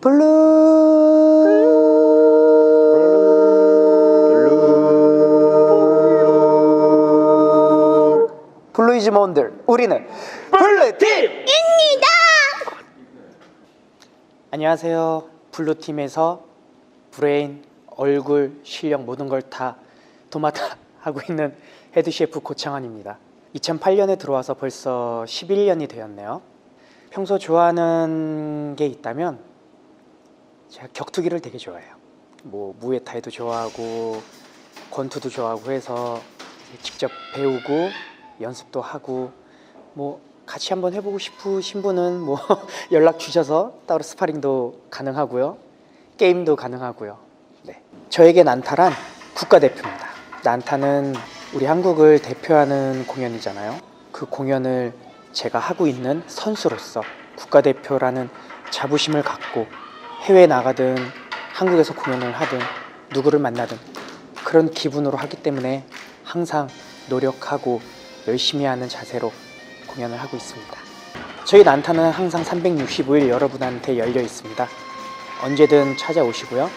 블루 블루이즈몬들 우리는 블루팀입니다. 안녕하세요. 블루팀에서 브레인, 얼굴, 실력 모든 걸 다 도맡아 하고 있는 헤드 셰프 고창환입니다. 2008년에 들어와서 벌써 11년이 되었네요. 평소 좋아하는 게 있다면 제가 격투기를 되게 좋아해요. 뭐 무에타이도 좋아하고 권투도 좋아하고 해서 직접 배우고 연습도 하고 뭐 같이 한번 해보고 싶으신 분은 뭐 연락 주셔서 따로 스파링도 가능하고요. 게임도 가능하고요. 네. 저에게 난타란 국가대표입니다. 난타는 우리 한국을 대표하는 공연이잖아요. 그 공연을 제가 하고 있는 선수로서 국가대표라는 자부심을 갖고 해외에 나가든 한국에서 공연을 하든 누구를 만나든 그런 기분으로 하기 때문에 항상 노력하고 열심히 하는 자세로 공연을 하고 있습니다. 저희 난타는 항상 365일 여러분한테 열려 있습니다. 언제든 찾아오시고요.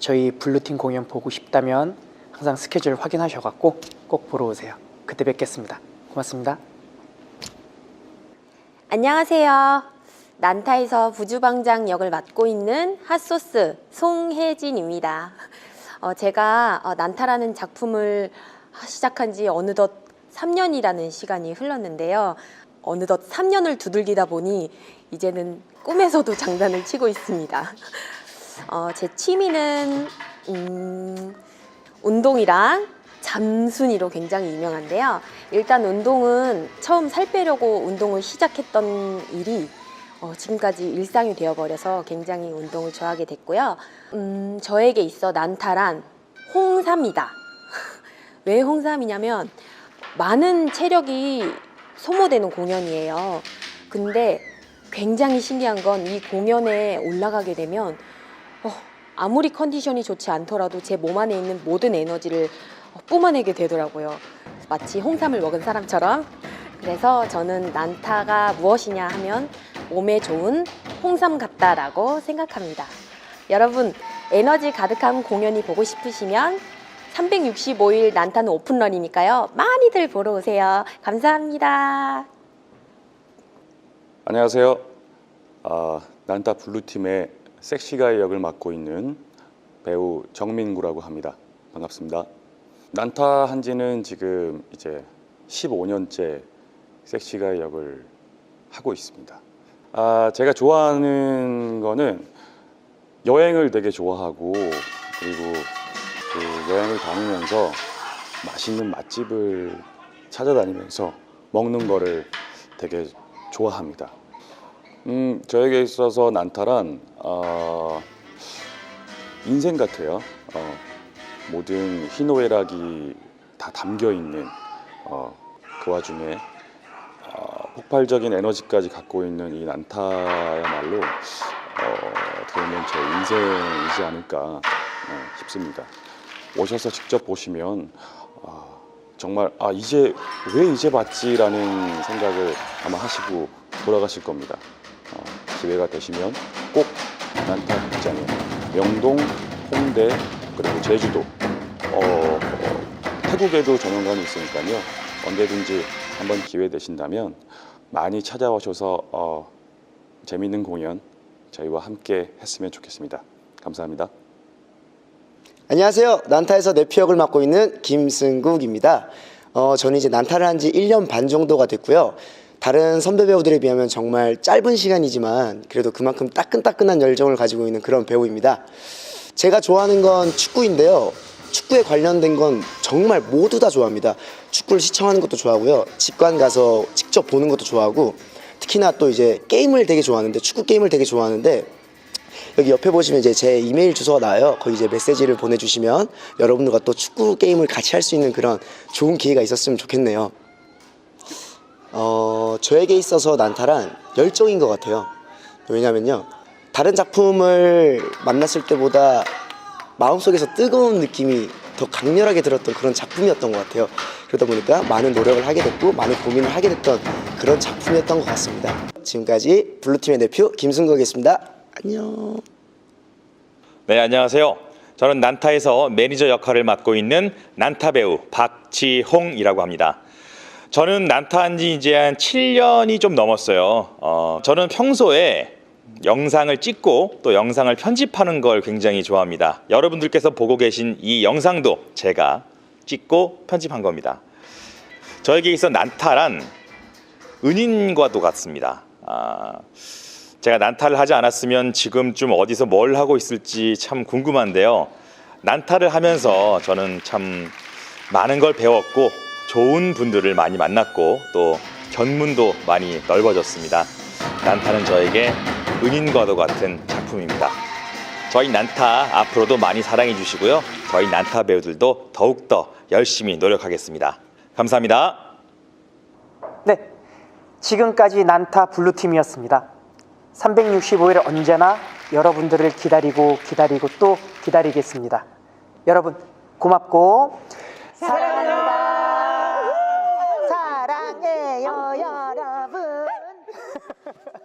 저희 블루팀 공연 보고 싶다면 항상 스케줄 확인하셔갖고 꼭 보러 오세요. 그때 뵙겠습니다. 고맙습니다. 안녕하세요. 난타에서 부주방장 역을 맡고 있는 핫소스 송혜진입니다. 어, 제가 어, 난타라는 작품을 시작한 지 어느덧 3년이라는 시간이 흘렀는데요. 어느덧 3년을 두들기다 보니 이제는 꿈에서도 장단을 치고 있습니다. 어, 제 취미는 음, 운동이랑 잠순이로 굉장히 유명한데요. 일단 운동은 처음 살 빼려고 운동을 시작했던 일이 어, 지금까지 일상이 되어버려서 굉장히 운동을 좋아하게 됐고요. 음, 저에게 있어 난타란 홍삼이다. 왜 홍삼이냐면 많은 체력이 소모되는 공연이에요. 근데 굉장히 신기한 건 이 공연에 올라가게 되면 어, 아무리 컨디션이 좋지 않더라도 제 몸 안에 있는 모든 에너지를 어, 뿜어내게 되더라고요. 마치 홍삼을 먹은 사람처럼. 그래서 저는 난타가 무엇이냐 하면 몸에 좋은 홍삼 같다라고 생각합니다. 여러분, 에너지 가득한 공연이 보고 싶으시면 365일 난타는 오픈런이니까요. 많이들 보러 오세요. 감사합니다. 안녕하세요. 아, 난타 블루팀의 섹시가이 역을 맡고 있는 배우 정민구라고 합니다. 반갑습니다. 난타 한 지는 지금 이제 15년째 섹시가이 역을 하고 있습니다. 아, 제가 좋아하는 거는 여행을 되게 좋아하고 그리고 그 여행을 다니면서 맛있는 맛집을 찾아다니면서 먹는 거를 되게 좋아합니다. 음, 저에게 있어서 난타란 어, 인생 같아요. 어, 모든 희노애락이 다 담겨 있는 어, 그 와중에 어, 폭발적인 에너지까지 갖고 있는 이 난타야말로 어, 보면 제 인생이지 않을까 어, 싶습니다. 오셔서 직접 보시면 아, 정말 아 이제 왜 이제 봤지라는 생각을 아마 하시고 돌아가실 겁니다. 어, 기회가 되시면 꼭 난타 극장에 명동, 홍대 그리고 제주도 어, 어, 태국에도 전용관이 있으니까요. 언제든지 한번 기회 되신다면 많이 찾아오셔서 어, 재밌는 공연 저희와 함께 했으면 좋겠습니다. 감사합니다. 안녕하세요. 난타에서 내피 역을 맡고 있는 김승국입니다. 어, 저는 이제 난타를 한 지 1년 반 정도가 됐고요. 다른 선배 배우들에 비하면 정말 짧은 시간이지만 그래도 그만큼 따끈따끈한 열정을 가지고 있는 그런 배우입니다. 제가 좋아하는 건 축구인데요. 축구에 관련된 건 정말 모두 다 좋아합니다. 축구를 시청하는 것도 좋아하고요. 직관 가서 직접 보는 것도 좋아하고 특히나 또 이제 게임을 되게 좋아하는데 축구 게임을 되게 좋아하는데 여기 옆에 보시면 이제 제 이메일 주소가 나와요. 거기 이제 메시지를 보내주시면 여러분들과 또 축구 게임을 같이 할 수 있는 그런 좋은 기회가 있었으면 좋겠네요. 어, 저에게 있어서 난타란 열정인 것 같아요. 왜냐면요. 다른 작품을 만났을 때보다 마음속에서 뜨거운 느낌이 더 강렬하게 들었던 그런 작품이었던 것 같아요. 그러다 보니까 많은 노력을 하게 됐고 많은 고민을 하게 됐던 그런 작품이었던 것 같습니다. 지금까지 블루팀의 대표 김승국이었습니다. 안녕. 네, 안녕하세요. 저는 난타에서 매니저 역할을 맡고 있는 난타 배우 박지홍이라고 합니다. 저는 난타한 지 이제 한 7년이 좀 넘었어요. 어, 저는 평소에 영상을 찍고 또 영상을 편집하는 걸 굉장히 좋아합니다. 여러분들께서 보고 계신 이 영상도 제가 찍고 편집한 겁니다. 저에게 있어 난타란 은인과도 같습니다. 아, 제가 난타를 하지 않았으면 지금쯤 어디서 뭘 하고 있을지 참 궁금한데요. 난타를 하면서 저는 참 많은 걸 배웠고 좋은 분들을 많이 만났고 또 견문도 많이 넓어졌습니다. 난타는 저에게 은인과도 같은 작품입니다. 저희 난타 앞으로도 많이 사랑해 주시고요. 저희 난타 배우들도 더욱더 열심히 노력하겠습니다. 감사합니다. 네. 지금까지 난타 블루팀이었습니다. 365일 언제나 여러분들을 기다리고 기다리고 또 기다리겠습니다. 여러분 고맙고 사랑합니다. 사랑해요 여러분.